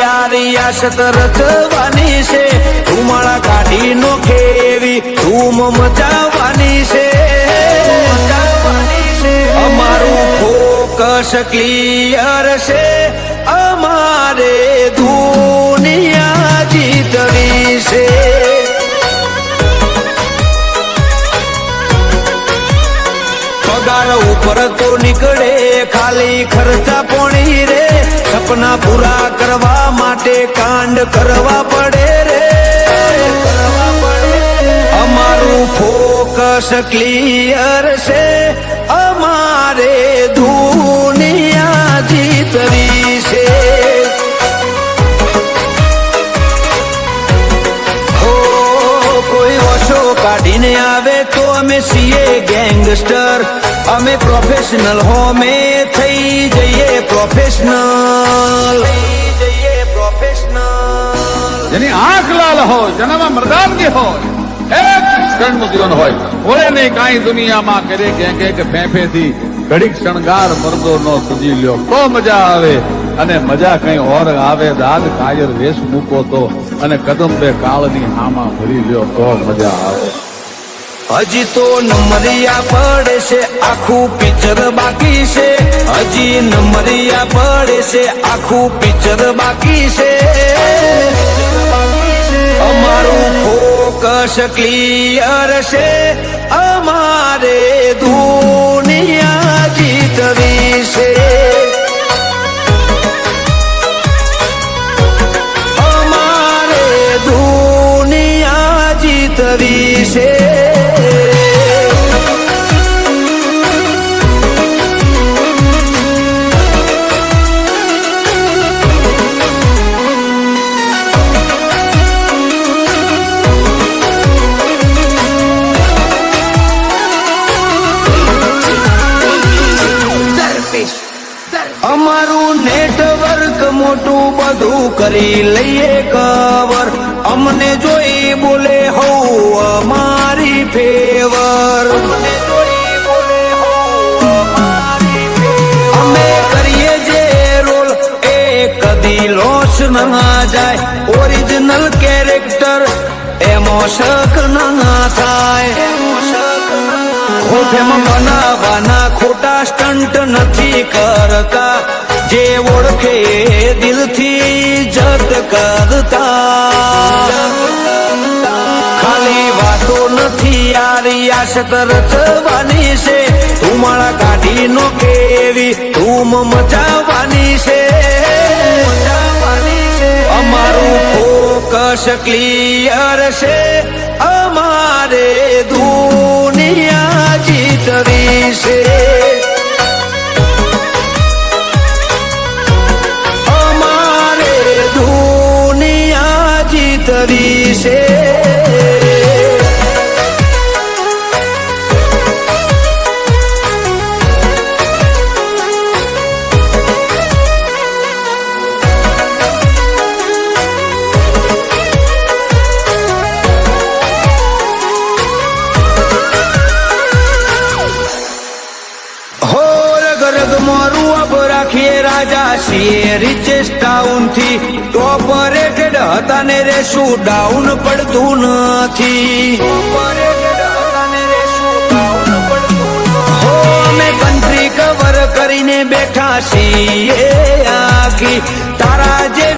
યારી આશત રચવાની છે. ધુમાળા કાઢી નો ખેવી, ધૂમ મચાવવાની છે. અમારું ફોકસ ક્લિયર છે. અમારે દુનિયા જીતવી છે. પગાર ઉપર તો નીકળે, ખાલી ખર્ચા પોણી રે. સપના પૂરા કરવા માટે કાંડ કરવા પડે રે. અમારું ફોકસ ક્લિયર છે. અમારે દુનિયા જીતવી. આવે તો અમે સીએ ગેંગસ્ટર. અમે પ્રોફેશનલ હો અમે થઈ જઈએ પ્રોફેશનલ જેની આંખ લાલ હોય, જેનામાં મરદાનગી હોય, એક ક્ષણનું જીવન હોય. ઓળે નહીં, કાંઈ દુનિયામાં કરે કે કે કે ફેંફેથી ઘડીક શણગાર મરદો નો સુજી લ્યો. તો મજા આવે અને મજા કઈ ઓર આવે. દાદ કાયર વેશ મૂકો તો અને કદમ બે કાળની હામાં ભરી લ્યો તો મજા આવે. હજી તો નમરિયા પડે છે, આખું પિક્ચર બાકી છે. હજી નમરિયા પડે છે, આખું પિક્ચર બાકી છે. અમારું ફોકસ ક્લિયર છે, અમારે દુનિયા જીતવી છે. અમારે મોટું બધું કરી લઈએ કવર. અમને જોઈ બોલે હો અમારી ફેવર. અમે કરીએ જે રોલ એ કદી લોસ ના જાય. ઓરિજિનલ કેરેક્ટર એમો શક ના થાય. ખોટેમાં બનાવવાના ખોટા સ્ટન્ટ નથી કરતા. જે ઓળખે દિલથી જત કરતા. ખાલી વાતો નથી યારી આશત રચવાની છે. ધુમાળા કાઢી નો કેવી ધૂમ મચાવવાની છે. અમારું ફોકસ ક્લિયર છે. અમારે દુનિયા જીતવી છે મોરું અબ રાખીએ રાજા છીએ. રીચેસ્ટ ટાઉનથી ટોપ રેટેડ હતા ને રેશું ડાઉન પડતું નથી. કવર કરીને બેઠા છીએ આખી.